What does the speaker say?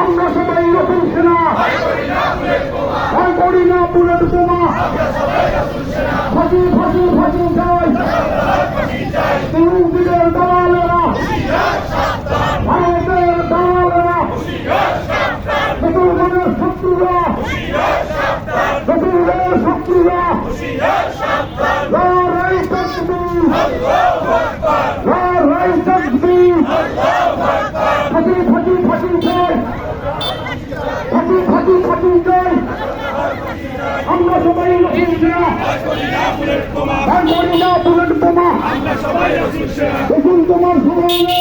আমরা সবাই রসুল সেনা। ভয় করি না বুলেট বোমা। ফাঁসি ফাঁসি ফাঁসি চাই নারাই তকবীর নারাই তকবীর ফাটি ফাটি ফাটি জয় ফাটি ফাটি ফাটি জয় আমরা সবাই রসুল সেনা তোমার স্মরণে